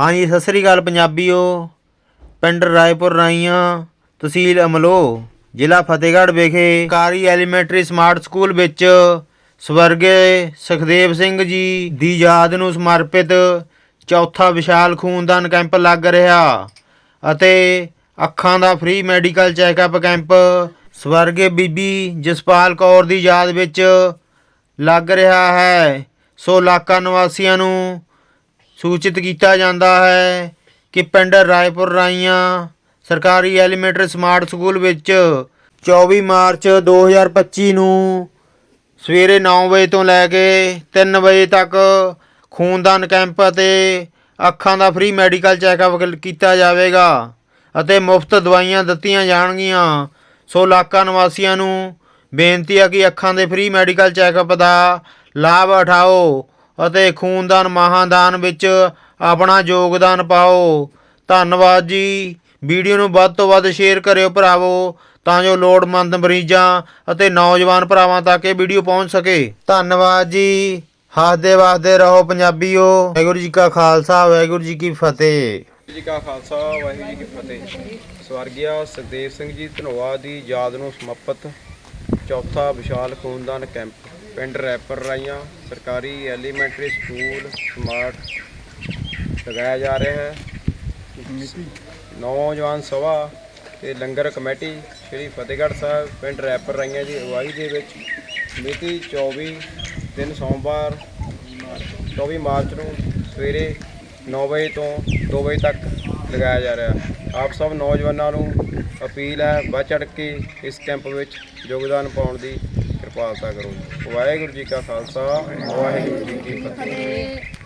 ਹਾਂਜੀ, ਸਤਿ ਸ੍ਰੀ ਅਕਾਲ ਪੰਜਾਬੀਓ। ਪਿੰਡ ਰਾਏਪੁਰ ਰਾਈਆਂ, ਤਹਿਸੀਲ ਅਮਲੋ, ਜ਼ਿਲ੍ਹਾ ਫਤਿਹਗੜ੍ਹ ਵਿਖੇ ਕਾਰੀ ਐਲੀਮੈਂਟਰੀ ਸਮਾਰਟ ਸਕੂਲ ਵਿੱਚ ਸਵਰਗੇ ਸੁਖਦੇਵ ਸਿੰਘ ਜੀ ਦੀ ਯਾਦ ਨੂੰ ਸਮਰਪਿਤ ਚੌਥਾ ਵਿਸ਼ਾਲ ਖੂਨਦਾਨ ਕੈਂਪ ਲੱਗ ਰਿਹਾ ਅਤੇ ਅੱਖਾਂ ਦਾ ਫ੍ਰੀ ਮੈਡੀਕਲ ਚੈੱਕਅਪ ਕੈਂਪ ਸਵਰਗੇ ਬੀਬੀ ਜਸਪਾਲ ਕੌਰ ਦੀ ਯਾਦ ਵਿੱਚ ਲੱਗ ਰਿਹਾ ਹੈ। ਸੋ ਇਲਾਕਾ ਨਿਵਾਸੀਆਂ ਨੂੰ ਸੂਚਿਤ ਕੀਤਾ ਜਾਂਦਾ ਹੈ ਕਿ ਪਿੰਡ ਰਾਏਪੁਰ ਰਾਈਆਂ ਸਰਕਾਰੀ ਐਲੀਮੈਂਟਰੀ ਸਮਾਰਟ ਸਕੂਲ ਵਿੱਚ 24 ਮਾਰਚ 2025 ਨੂੰ ਸਵੇਰੇ 9 ਵਜੇ ਤੋਂ ਲੈ ਕੇ 3 ਵਜੇ ਤੱਕ ਖੂਨਦਾਨ ਕੈਂਪ ਅਤੇ ਅੱਖਾਂ ਦਾ ਫ੍ਰੀ ਮੈਡੀਕਲ ਚੈੱਕਅਪ ਕੀਤਾ ਜਾਵੇਗਾ ਅਤੇ ਮੁਫਤ ਦਵਾਈਆਂ ਦਿੱਤੀਆਂ ਜਾਣਗੀਆਂ। ਸੋ ਇਲਾਕਾ ਨਿਵਾਸੀਆਂ ਨੂੰ ਬੇਨਤੀ ਹੈ ਕਿ ਅੱਖਾਂ ਦੇ ਫ੍ਰੀ ਮੈਡੀਕਲ ਚੈੱਕਅਪ ਦਾ ਲਾਭ ਉਠਾਓ। ਅਤੇ ਖੂਨਦਾਨ, ਮਹਾਦਾਨ ਵਿੱਚ ਆਪਣਾ ਯੋਗਦਾਨ ਪਾਓ। ਧੰਨਵਾਦ ਜੀ। ਵੀਡੀਓ ਨੂੰ ਵੱਧ ਤੋਂ ਵੱਧ ਸ਼ੇਅਰ ਕਰਿਓ ਭਰਾਵੋ, ਤਾਂ ਜੋ ਲੋੜਵੰਦ ਮਰੀਜ਼ਾਂ ਅਤੇ ਨੌਜਵਾਨ ਭਰਾਵਾਂ ਤੱਕ ਇਹ ਵੀਡੀਓ ਪਹੁੰਚ ਸਕੇ। ਧੰਨਵਾਦ ਜੀ। ਹੱਸਦੇ ਵਸਦੇ ਰਹੋ ਪੰਜਾਬੀਓ। ਵਾਹਿਗੁਰੂ ਜੀ ਕਾ ਖਾਲਸਾ, ਵਾਹਿਗੁਰੂ ਜੀ ਕੀ ਫਤਿਹ। ਵਾਹਿਗੁਰੂ ਜੀ ਕਾ ਖਾਲਸਾ, ਵਾਹਿਗੁਰੂ ਜੀ ਕੀ ਫਤਿਹ। ਸਵਰਗਿਆ ਸੁਖਦੇਵ ਸਿੰਘ ਜੀ ਧਨੋਆ ਦੀ ਯਾਦ ਨੂੰ ਸਮਰਪਿਤ ਚੌਥਾ ਵਿਸ਼ਾਲ ਖੂਨਦਾਨ ਕੈਂਪ। ਪਿੰਡ ਰੈਪਰ ਰਾਈਆਂ, ਸਰਕਾਰੀ ਐਲੀਮੈਂਟਰੀ ਸਕੂਲ, ਸਮਾਰਟ ਲਗਾਇਆ ਜਾ ਰਿਹਾ ਹੈ। ਨੌਜਵਾਨ ਸਭਾ ਤੇ ਲੰਗਰ ਕਮੇਟੀ ਸ਼੍ਰੀ ਫਤਿਹਗੜ੍ਹ ਸਾਹਿਬ, ਪਿੰਡ ਰੈਪਰ ਰਾਈਆਂ ਦੀ ਅਗਵਾਈ ਦੇ ਵਿੱਚ ਮਿਤੀ 24 ਦਿਨ ਸੋਮਵਾਰ 24 ਮਾਰਚ ਨੂੰ ਸਵੇਰੇ 9 ਵਜੇ ਤੋਂ 2 ਵਜੇ ਤੱਕ ਲਗਾਇਆ ਜਾ ਰਿਹਾ ਆਪ ਸਭ ਨੌਜਵਾਨਾਂ ਨੂੰ ਅਪੀਲ ਹੈ, ਵੱਧ ਚੜ੍ਹ ਕੇ ਇਸ ਕੈਂਪ ਵਿੱਚ ਯੋਗਦਾਨ ਪਾਉਣ ਦੀ ਕਿਰਪਾਲਤਾ ਕਰੋ। ਵਾਹਿਗੁਰੂ ਜੀ ਕਾ ਖਾਲਸਾ ਵਾਹਿਗੁਰੂ ਜੀ ਕੀ ਫਤਿਹ।